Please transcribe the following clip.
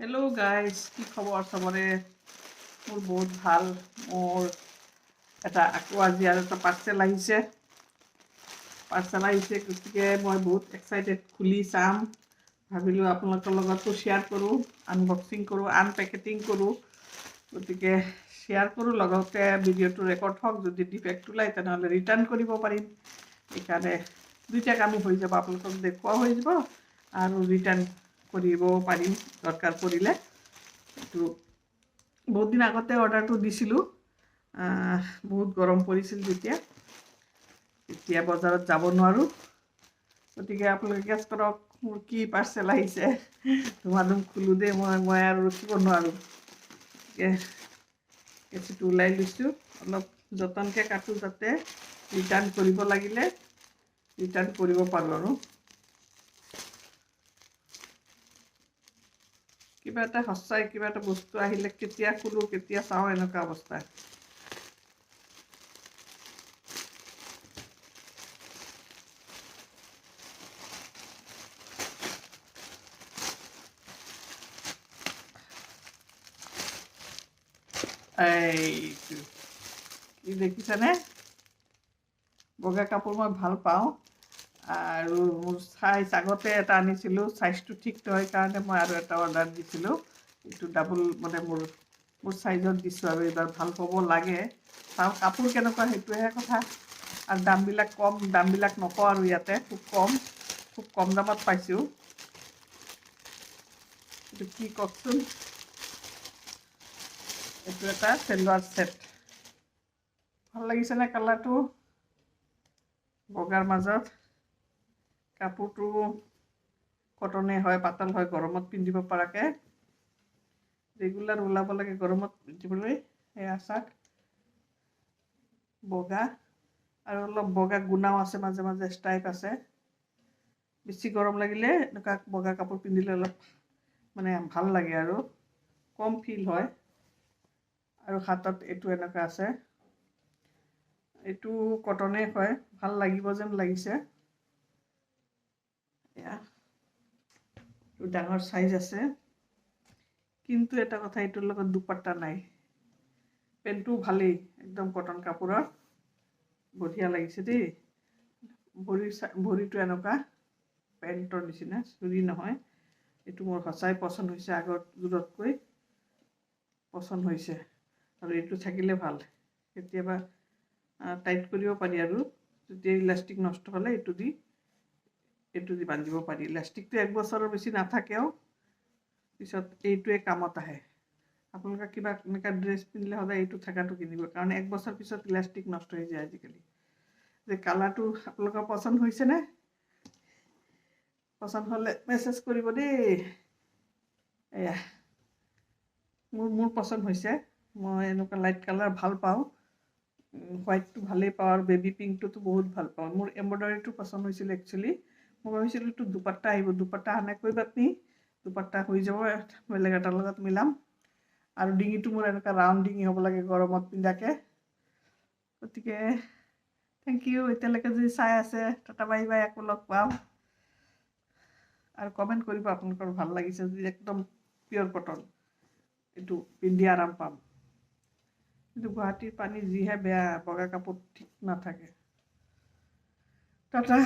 Hello' guys কি খবৰ চবৰে মোৰ বহুত ভালো। মোৰ এটা আকৌ আজি আৰু এটা পাৰ্চেল আহিছে। পাৰ্চেল আহিছে, গতিকে মই বহুত এক্সাইটেড খুলি চাম। ভাবিলোঁ আপোনালোকৰ লগতো শ্বেয়াৰ কৰোঁ আনবক্সিং কৰোঁ আনপেকেটিং কৰোঁ। গতিকে শ্বেয়াৰ কৰোঁ, লগতে ভিডিঅ'টো ৰেকৰ্ড হওক। যদি ডিফেক্ট ওলায়, তেনেহ'লে ৰিটাৰ্ণ কৰিব পাৰিম। সেইকাৰণে দুইটা কামো হৈ যাব, আপোনালোকক দেখুৱাও হৈ যাব। আৰু ৰিটাৰ্ণ কৰিবও পাৰিম দৰকাৰ পৰিলে। এইটো বহুত দিন আগতে অৰ্ডাৰটো দিছিলোঁ। বহুত গৰম পৰিছিল যেতিয়া। এতিয়া বজাৰত যাব নোৱাৰোঁ। গতিকে আপোনালোকে গেছ কৰক মোৰ কি পাৰ্চেল আহিছে ধুমা ধুম খোলোঁ দেই, মই মই আৰু ৰখিব নোৱাৰোঁ। গতিকে ওলাই লৈছোঁ। অলপ যতনকৈ কাটোঁ যাতে ৰিটাৰ্ণ কৰিব লাগিলে ৰিটাৰ্ণ কৰিব পাৰোঁ আৰু। কিবা এটা সঁচাই কিবা এটা বস্তু আহিলে কেতিয়া খোলোঁ কেতিয়া চাওঁ, এনেকুৱা অৱস্থা। এইটো। কি দেখিছেনে? বগা কাপোৰ মই ভালো পাওঁ। আৰু মোৰ চাইজ আগতে এটা আনিছিলোঁ চাইজটো ঠিক নহয় কাৰণে মই আৰু এটা অৰ্ডাৰ দিছিলোঁ। এইটো ডাবল মানে মোৰ মোৰ চাইজত দিছোঁ আৰু এইবাৰ ভালো পাব লাগে। চাওঁ কাপোৰ কেনেকুৱা সেইটোহে কথা। আৰু দামবিলাক কম, দামবিলাক নকওঁ আৰু ইয়াতে, খুব কম খুব কম দামত পাইছোঁ। এইটো কি কওকচোন? এইটো এটা চেলোৱাৰ ছেট ভালো লাগিছেনে কালাৰটো? বগাৰ মাজত। কাপোৰটো কটনে হয় পাতল হয় গৰমত পিন্ধিব পৰাকৈ। ৰেগুলাৰ ওলাব লাগে গৰমত পিন্ধিবলৈ। সেয়া চাক বগা। আৰু অলপ বগা গুণাও আছে মাজে মাজে ষ্ট্ৰাইপ আছে। বেছি গৰম লাগিলে এনেকুৱা বগা কাপোৰ পিন্ধিলে অলপ মানে ভাল লাগে আৰু। কম ফিল হয়। আৰু হাতত এইটো এনেকুৱা আছে। এইটো কটনে হয় ভাল লাগিব যেন লাগিছে এয়া এইটো ডাঙৰ চাইজ আছে। কিন্তু এটা কথা এইটোৰ লগত দুপাট্টা নাই। পেণ্টটো ভালেই একদম কটন কাপোৰৰ। বঢ়িয়া লাগিছে দেই। ভৰি ভৰিটো এনেকুৱা পেণ্টৰ নিচিনা চুৰি নহয়। এইটো মোৰ সঁচাই পচন্দ হৈছে আগৰ যোৰতকৈ পচন্দ হৈছে। আৰু এইটো থাকিলে ভাল। কেতিয়াবা টাইট কৰিব পাৰি আৰু। যেতিয়া ইলাষ্টিক নষ্ট হ'লে এইটো দি। এইটো দি বান্ধিব পাৰি। ইলাষ্টিকটো এক বছৰৰ বেছি নাথাকেও পিছত এইটোৱে কামত আহে। আপোনালোকে কিবা এনেকুৱা ড্ৰেছ পিন্ধিলে সদায় এইটো থকাটো কিনিব। কাৰণ এক বছৰ পিছত ইলাষ্টিক নষ্ট হৈ যায় আজিকালি। যে কালাৰটো আপোনালোকৰ পচন্দ হৈছেনে পচন্দ হ'লে মেছেজ কৰিব দেই। এয়া, মোৰ মোৰ পচন্দ হৈছে। মই এনেকুৱা লাইট কালাৰ ভালো পাওঁ। হোৱাইটটো ভালেই পাওঁ আৰু বেবী পিংকটোতো বহুত ভালো পাওঁ। মোৰ এম্ব্ৰইডাৰীটো পচন্দ হৈছিল একচুৱেলি ভাবিছিলোঁ এইটো দুপাট্টা আহিব, দুপাট্টা অহা নাই কৈ বাতনি দুপাট্টা হৈ যাব, বেলেগ এটাৰ লগত মিলাম। আৰু ডিঙিটো মোৰ এনেকুৱা ৰাউণ্ড ডিঙি হ'ব লাগে গৰমত পিন্ধাকে। গতিকে থেংক ইউ এতিয়ালৈকে যদি চাই আছে, টাটা বাই বাই, আকৌ লগ পাম। আৰু কমেণ্ট কৰিব আপোনালোকৰ ভালো লাগিছে, যদি একদম পিয়ৰ কটন এইটো পিন্ধি আৰাম পাম। কিন্তু গুৱাহাটীৰ পানী যিহে বেয়া, বগা কাপোৰ ঠিক নাথাকে। টাটা।